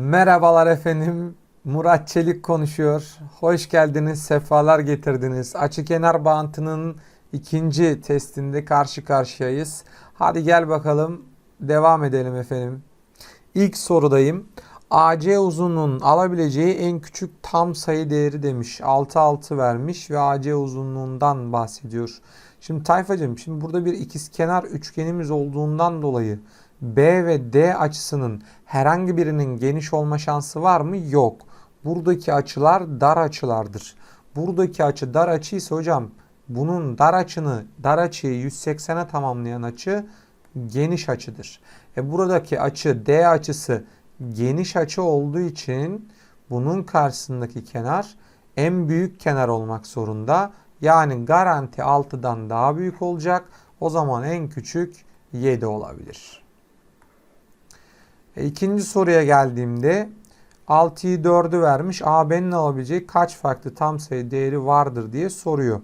Merhabalar efendim. Murat Çelik konuşuyor. Hoş geldiniz, sefalar getirdiniz. Açı kenar bantının ikinci testinde karşı karşıyayız. Hadi gel bakalım devam edelim efendim. İlk sorudayım. AC uzunluğunun alabileceği en küçük tam sayı değeri demiş. 6 6 vermiş ve AC uzunluğundan bahsediyor. Şimdi tayfacım şimdi burada bir ikizkenar üçgenimiz olduğundan dolayı B ve D açısının herhangi birinin geniş olma şansı var mı? Yok. Buradaki açılar dar açılardır. Buradaki açı dar açı ise hocam bunun dar açını dar açıyı 180'e tamamlayan açı geniş açıdır. E buradaki açı D açısı geniş açı olduğu için bunun karşısındaki kenar en büyük kenar olmak zorunda. Yani garanti 6'dan daha büyük olacak. O zaman en küçük 7 olabilir. E, ikinci soruya geldiğimde 6'yı 4'ü vermiş. AB'nin alabileceği kaç farklı tam sayı değeri vardır diye soruyor.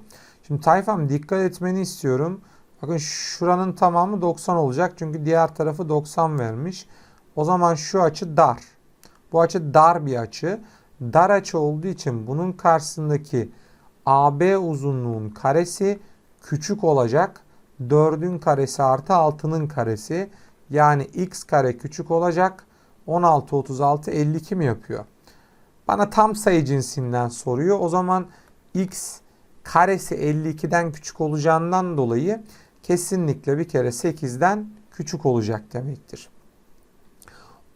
Şimdi tayfam dikkat etmeni istiyorum. Bakın şuranın tamamı 90 olacak. Çünkü diğer tarafı 90 vermiş. O zaman şu açı dar. Bu açı dar bir açı. Dar açı olduğu için bunun karşısındaki AB uzunluğun karesi küçük olacak. 4'ün karesi artı 6'nın karesi. Yani x kare küçük olacak. 16, 36, 52 mi yapıyor? Bana tam sayı cinsinden soruyor. O zaman x karesi 52'den küçük olacağından dolayı kesinlikle bir kere 8'den küçük olacak demektir.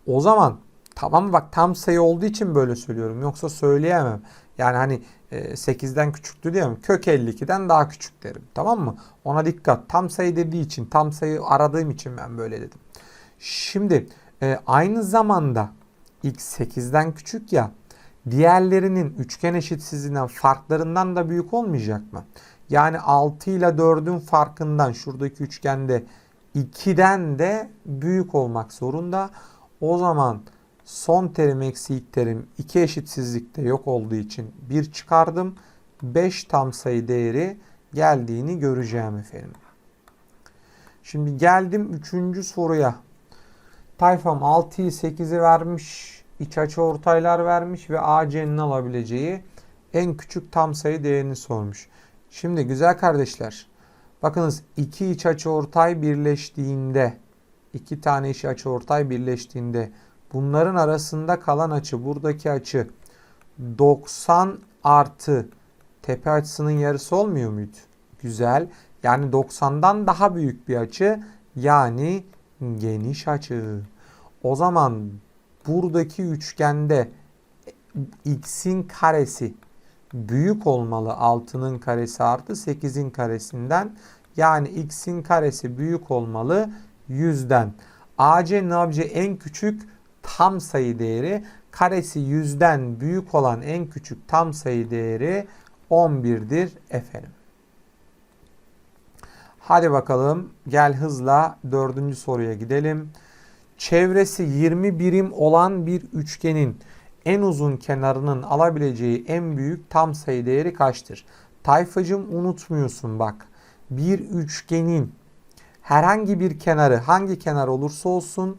O zaman tamam bak tam sayı olduğu için böyle söylüyorum. Yoksa söyleyemem. Yani hani 8'den küçüktü diyemem. Kök 52'den daha küçük derim. Tamam mı? Ona dikkat. Tam sayı dediği için, tam sayı aradığım için ben böyle dedim. Şimdi e, aynı zamanda x 8'den küçük ya diğerlerinin üçgen eşitsizliğinden farklarından da büyük olmayacak mı? Yani 6 ile 4'ün farkından şuradaki üçgende 2'den de büyük olmak zorunda. O zaman son terim eksi ilk terim iki eşitsizlikte yok olduğu için 1 çıkardım. 5 tam sayı değeri geldiğini göreceğim efendim. Şimdi geldim 3. soruya. Tayfam 6'yı 8'i vermiş. iç açı ortaylar vermiş ve AC'nin alabileceği en küçük tam sayı değerini sormuş. Şimdi güzel kardeşler. Bakınız iki iç açı ortay birleştiğinde iki tane iç açı ortay birleştiğinde bunların arasında kalan açı buradaki açı 90 artı tepe açısının yarısı olmuyor muydu? Güzel. Yani 90'dan daha büyük bir açı yani geniş açı. O zaman buradaki üçgende x'in karesi büyük olmalı 6'nın karesi artı 8'in karesinden. Yani x'in karesi büyük olmalı 100'den. AC yapacağı en küçük tam sayı değeri karesi 100'den büyük olan en küçük tam sayı değeri 11'dir efendim. Hadi bakalım gel hızla dördüncü soruya gidelim. Çevresi 20 birim olan bir üçgenin en uzun kenarının alabileceği en büyük tam sayı değeri kaçtır? Tayfacım unutmuyorsun bak. Bir üçgenin herhangi bir kenarı hangi kenar olursa olsun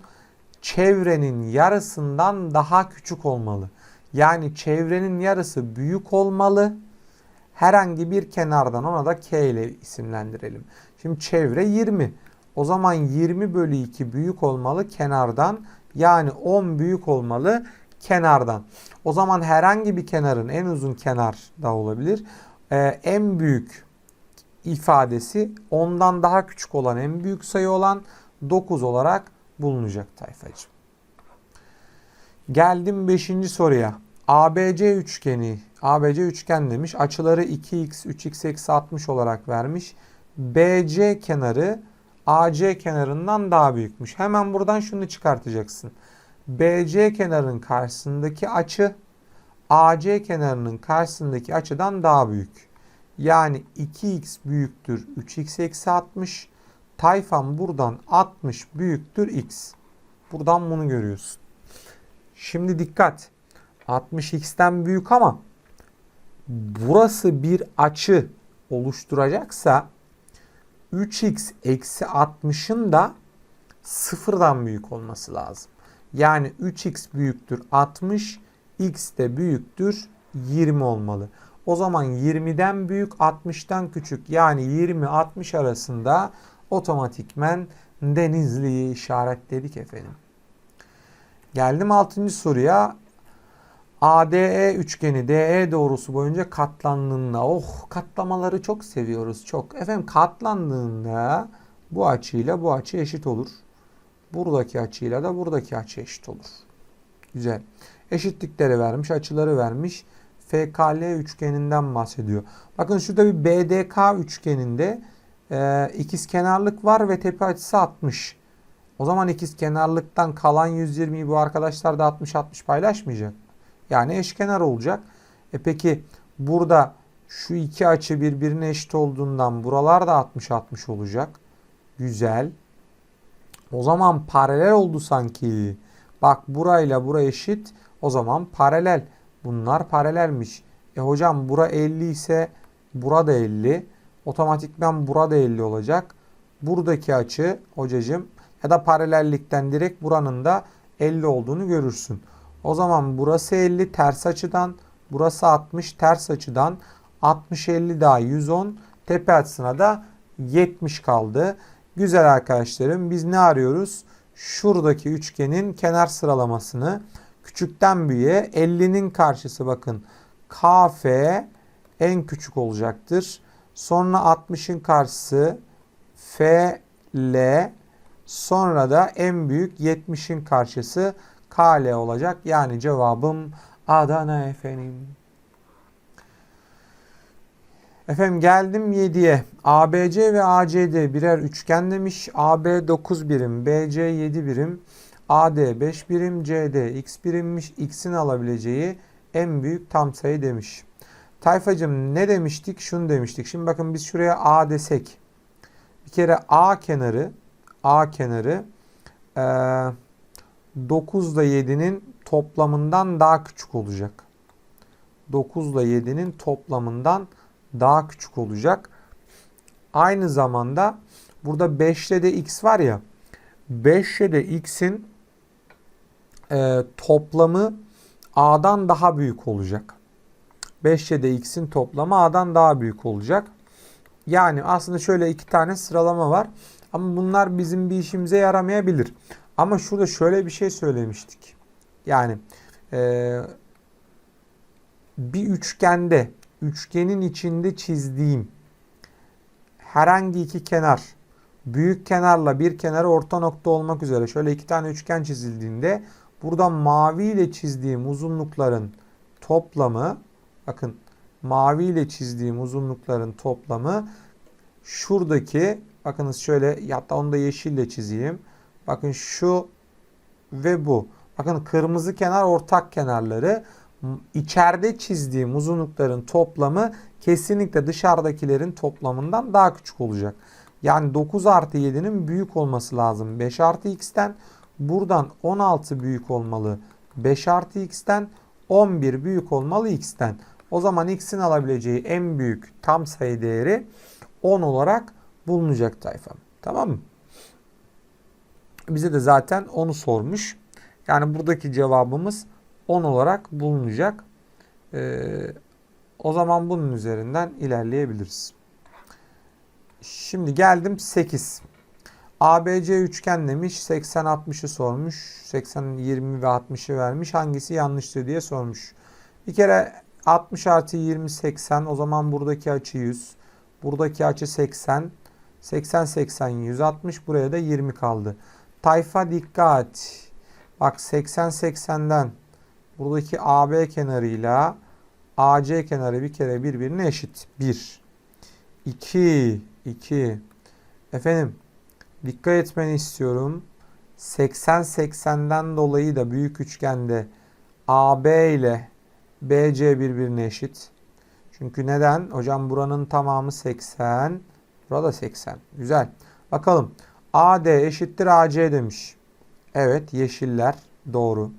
çevrenin yarısından daha küçük olmalı. Yani çevrenin yarısı büyük olmalı. Herhangi bir kenardan ona da K ile isimlendirelim. Şimdi çevre 20. O zaman 20 bölü 2 büyük olmalı kenardan. Yani 10 büyük olmalı kenardan. O zaman herhangi bir kenarın en uzun kenar da olabilir. Ee, en büyük ifadesi ondan daha küçük olan en büyük sayı olan 9 olarak bulunacak tayfacığım. Geldim 5. soruya. ABC üçgeni, ABC üçgen demiş. Açıları 2x, 3x eksi 60 olarak vermiş. BC kenarı AC kenarından daha büyükmüş. Hemen buradan şunu çıkartacaksın. BC kenarının karşısındaki açı AC kenarının karşısındaki açıdan daha büyük. Yani 2x büyüktür 3x eksi 60. Tayfan buradan 60 büyüktür x. Buradan bunu görüyorsun. Şimdi dikkat. 60x'ten büyük ama burası bir açı oluşturacaksa 3x eksi 60'ın da sıfırdan büyük olması lazım. Yani 3x büyüktür 60, x de büyüktür 20 olmalı. O zaman 20'den büyük 60'tan küçük yani 20-60 arasında otomatikmen Denizli'yi işaretledik efendim. Geldim 6. soruya. ADE üçgeni DE doğrusu boyunca katlandığında oh katlamaları çok seviyoruz çok. Efendim katlandığında bu açıyla bu açı eşit olur. Buradaki açıyla da buradaki açı eşit olur. Güzel. Eşitlikleri vermiş, açıları vermiş. FKL üçgeninden bahsediyor. Bakın şurada bir BDK üçgeninde e, ikizkenarlık var ve tepe açısı 60. O zaman ikizkenarlıktan kalan 120'yi bu arkadaşlar da 60-60 paylaşmayacak. Yani eşkenar olacak. E peki burada şu iki açı birbirine eşit olduğundan buralar da 60-60 olacak. Güzel. O zaman paralel oldu sanki. Bak burayla bura eşit. O zaman paralel. Bunlar paralelmiş. E hocam bura 50 ise burada 50. Otomatikman burada 50 olacak. Buradaki açı hocacığım ya da paralellikten direkt buranın da 50 olduğunu görürsün. O zaman burası 50 ters açıdan, burası 60 ters açıdan, 60 50 daha 110 tepe açısına da 70 kaldı. Güzel arkadaşlarım biz ne arıyoruz? Şuradaki üçgenin kenar sıralamasını küçükten büyüğe 50'nin karşısı bakın KF en küçük olacaktır. Sonra 60'ın karşısı FL sonra da en büyük 70'in karşısı KL olacak. Yani cevabım Adana efendim. Efendim geldim 7'ye. ABC ve ACD birer üçgen demiş. AB 9 birim, BC 7 birim, AD 5 birim, CD x birimmiş. X'in alabileceği en büyük tam sayı demiş. Tayfacım ne demiştik? Şunu demiştik. Şimdi bakın biz şuraya A desek. Bir kere A kenarı A kenarı e, 9 ile 7'nin toplamından daha küçük olacak. 9 ile 7'nin toplamından daha küçük olacak. Aynı zamanda burada 5 ile de x var ya 5 ile de x'in e, toplamı a'dan daha büyük olacak. 5 ile de x'in toplamı a'dan daha büyük olacak. Yani aslında şöyle iki tane sıralama var. Ama bunlar bizim bir işimize yaramayabilir. Ama şurada şöyle bir şey söylemiştik. Yani e, bir üçgende üçgenin içinde çizdiğim herhangi iki kenar büyük kenarla bir kenarı orta nokta olmak üzere şöyle iki tane üçgen çizildiğinde burada mavi ile çizdiğim uzunlukların toplamı bakın mavi ile çizdiğim uzunlukların toplamı şuradaki bakınız şöyle hatta onu da yeşille çizeyim. Bakın şu ve bu. Bakın kırmızı kenar ortak kenarları içeride çizdiğim uzunlukların toplamı kesinlikle dışarıdakilerin toplamından daha küçük olacak. Yani 9 artı 7'nin büyük olması lazım 5 artı x'ten. Buradan 16 büyük olmalı 5 artı x'ten. 11 büyük olmalı x'ten. O zaman x'in alabileceği en büyük tam sayı değeri 10 olarak bulunacak tayfam. Tamam mı? Bize de zaten onu sormuş. Yani buradaki cevabımız 10 olarak bulunacak. Ee, o zaman bunun üzerinden ilerleyebiliriz. Şimdi geldim 8. ABC üçgen demiş. 80 60'ı sormuş. 80 20 ve 60'ı vermiş. Hangisi yanlıştır diye sormuş. Bir kere 60 artı 20 80. O zaman buradaki açı 100. Buradaki açı 80. 80 80 160. Buraya da 20 kaldı. Tayfa dikkat. Bak 80 80'den buradaki AB kenarıyla AC kenarı bir kere birbirine eşit. 1 2 2 Efendim dikkat etmeni istiyorum. 80 80'den dolayı da büyük üçgende AB ile BC birbirine eşit. Çünkü neden? Hocam buranın tamamı 80. Burada 80. Güzel. Bakalım. AD eşittir AC demiş. Evet yeşiller doğru.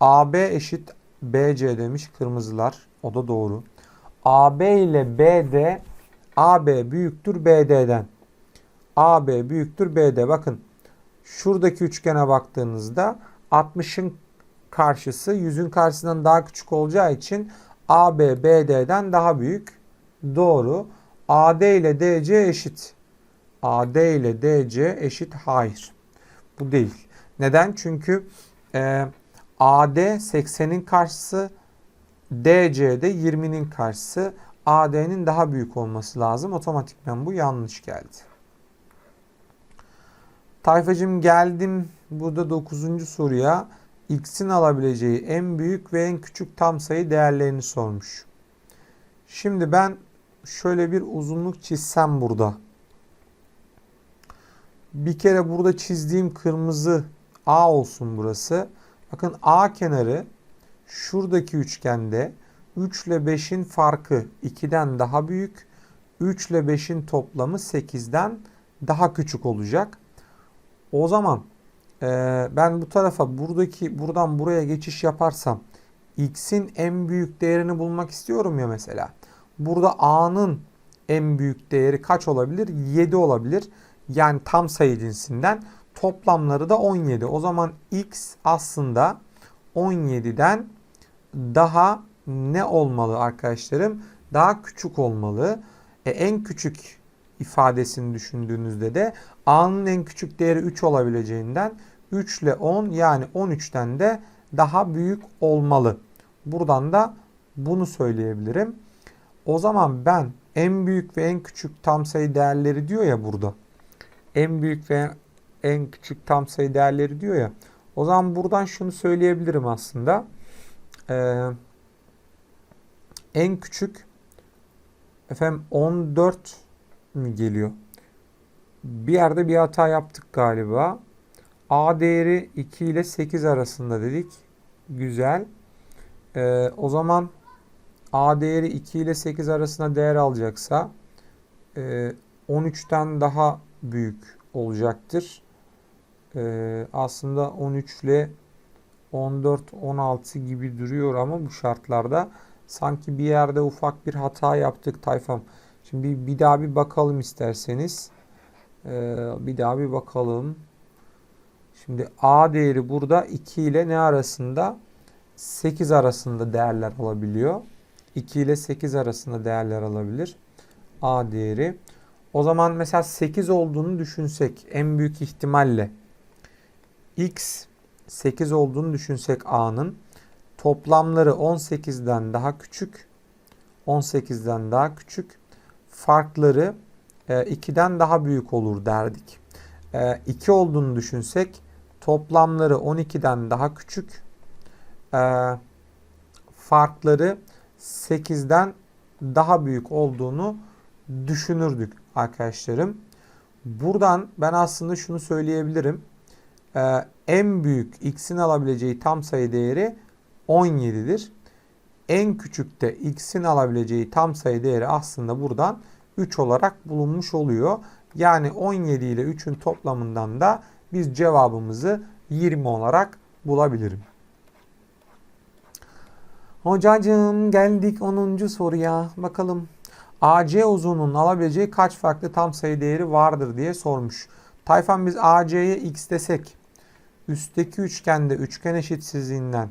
AB eşit BC demiş kırmızılar. O da doğru. AB ile BD AB büyüktür BD'den. AB büyüktür BD. Bakın şuradaki üçgene baktığınızda 60'ın karşısı 100'ün karşısından daha küçük olacağı için AB BD'den daha büyük. Doğru. AD ile DC eşit. AD ile DC eşit. Hayır. Bu değil. Neden? Çünkü e, AD 80'in karşısı DC de 20'nin karşısı. AD'nin daha büyük olması lazım. Otomatikman bu yanlış geldi. Tayfacım geldim burada 9. soruya. X'in alabileceği en büyük ve en küçük tam sayı değerlerini sormuş. Şimdi ben şöyle bir uzunluk çizsem burada. Bir kere burada çizdiğim kırmızı A olsun burası. Bakın A kenarı şuradaki üçgende 3 ile 5'in farkı 2'den daha büyük. 3 ile 5'in toplamı 8'den daha küçük olacak. O zaman e, ben bu tarafa buradaki buradan buraya geçiş yaparsam x'in en büyük değerini bulmak istiyorum ya mesela. Burada a'nın en büyük değeri kaç olabilir? 7 olabilir. Yani tam sayı cinsinden. Toplamları da 17. O zaman x aslında 17'den daha ne olmalı arkadaşlarım? Daha küçük olmalı. E, en küçük ifadesini düşündüğünüzde de a'nın en küçük değeri 3 olabileceğinden 3 ile 10 yani 13'ten de daha büyük olmalı. Buradan da bunu söyleyebilirim. O zaman ben en büyük ve en küçük tam sayı değerleri diyor ya burada. En büyük ve en küçük tam sayı değerleri diyor ya. O zaman buradan şunu söyleyebilirim aslında. Ee, en küçük efendim 14 mi geliyor? Bir yerde bir hata yaptık galiba. A değeri 2 ile 8 arasında dedik. Güzel. Ee, o zaman A değeri 2 ile 8 arasında değer alacaksa e, 13'ten daha büyük olacaktır. E, aslında 13 ile 14, 16 gibi duruyor ama bu şartlarda sanki bir yerde ufak bir hata yaptık tayfam. Şimdi bir, daha bir bakalım isterseniz. Ee, bir daha bir bakalım. Şimdi A değeri burada 2 ile ne arasında? 8 arasında değerler alabiliyor. 2 ile 8 arasında değerler alabilir. A değeri. O zaman mesela 8 olduğunu düşünsek en büyük ihtimalle x 8 olduğunu düşünsek A'nın toplamları 18'den daha küçük 18'den daha küçük farkları 2'den e, daha büyük olur derdik. 2 e, olduğunu düşünsek toplamları 12'den daha küçük e, farkları 8'den daha büyük olduğunu düşünürdük arkadaşlarım. Buradan ben aslında şunu söyleyebilirim. En büyük x'in alabileceği tam sayı değeri 17'dir. En küçük de x'in alabileceği tam sayı değeri aslında buradan 3 olarak bulunmuş oluyor. Yani 17 ile 3'ün toplamından da biz cevabımızı 20 olarak bulabilirim. Hocacığım geldik 10. soruya. Bakalım AC uzunluğunun alabileceği kaç farklı tam sayı değeri vardır diye sormuş. Tayfan biz AC'ye x desek üstteki üçgende üçgen eşitsizliğinden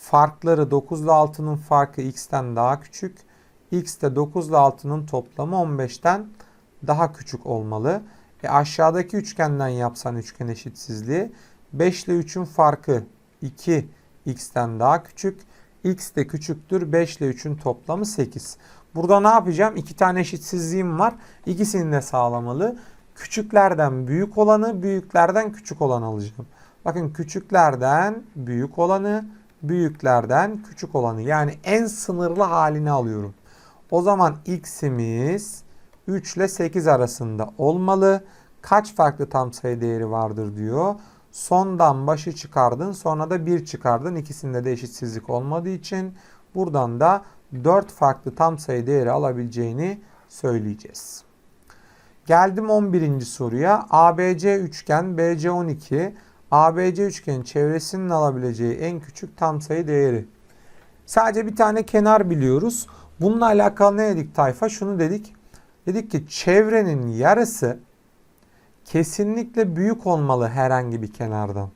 farkları 9 ile 6'nın farkı x'ten daha küçük. x de 9 ile 6'nın toplamı 15'ten daha küçük olmalı. E aşağıdaki üçgenden yapsan üçgen eşitsizliği 5 ile 3'ün farkı 2 x'ten daha küçük. x de küçüktür 5 ile 3'ün toplamı 8. Burada ne yapacağım? İki tane eşitsizliğim var. İkisini de sağlamalı. Küçüklerden büyük olanı, büyüklerden küçük olanı alacağım. Bakın küçüklerden büyük olanı, büyüklerden küçük olanı yani en sınırlı halini alıyorum. O zaman x'imiz 3 ile 8 arasında olmalı. Kaç farklı tam sayı değeri vardır diyor. Sondan başı çıkardın sonra da 1 çıkardın. İkisinde de eşitsizlik olmadığı için buradan da 4 farklı tam sayı değeri alabileceğini söyleyeceğiz. Geldim 11. soruya. ABC üçgen BC 12 ABC üçgenin çevresinin alabileceği en küçük tam sayı değeri. Sadece bir tane kenar biliyoruz. Bununla alakalı ne dedik tayfa? Şunu dedik. Dedik ki çevrenin yarısı kesinlikle büyük olmalı herhangi bir kenardan.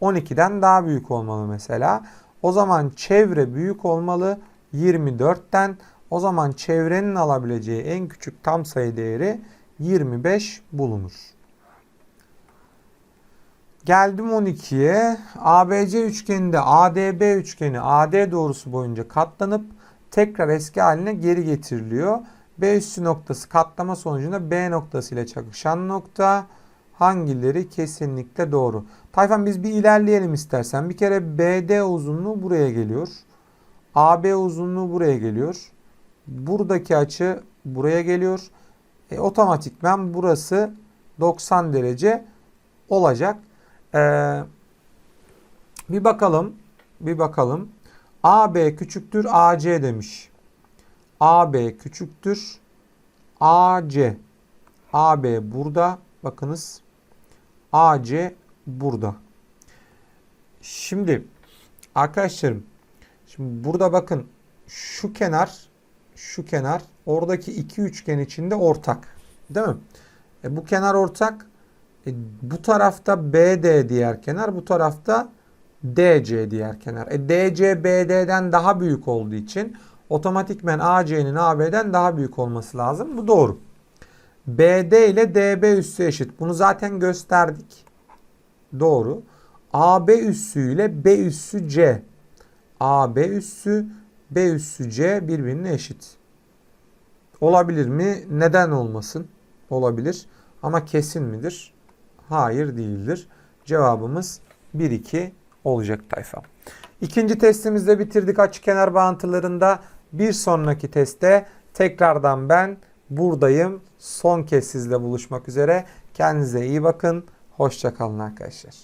12'den daha büyük olmalı mesela. O zaman çevre büyük olmalı 24'ten. O zaman çevrenin alabileceği en küçük tam sayı değeri 25 bulunur. Geldim 12'ye. ABC üçgeninde ADB üçgeni AD doğrusu boyunca katlanıp tekrar eski haline geri getiriliyor. B üssü noktası katlama sonucunda B noktası ile çakışan nokta hangileri kesinlikle doğru? Tayfan biz bir ilerleyelim istersen. Bir kere BD uzunluğu buraya geliyor. AB uzunluğu buraya geliyor. Buradaki açı buraya geliyor. E, otomatikmen burası 90 derece olacak. Ee, bir bakalım. Bir bakalım. AB küçüktür AC demiş. AB küçüktür AC. AB burada. Bakınız. AC burada. Şimdi arkadaşlarım şimdi burada bakın şu kenar şu kenar oradaki iki üçgen içinde ortak. Değil mi? E, bu kenar ortak. E, bu tarafta BD diğer kenar, bu tarafta DC diğer kenar. E, DC BD'den daha büyük olduğu için otomatikmen AC'nin AB'den daha büyük olması lazım. Bu doğru. BD ile DB üssü eşit. Bunu zaten gösterdik. Doğru. AB üssü ile B üssü C. AB üssü B üssü C birbirine eşit. Olabilir mi? Neden olmasın? Olabilir. Ama kesin midir? Hayır değildir. Cevabımız 1-2 olacak tayfa. İkinci testimizde bitirdik açıkenar bağıntılarında. Bir sonraki testte tekrardan ben buradayım. Son kez sizle buluşmak üzere. Kendinize iyi bakın. Hoşçakalın arkadaşlar.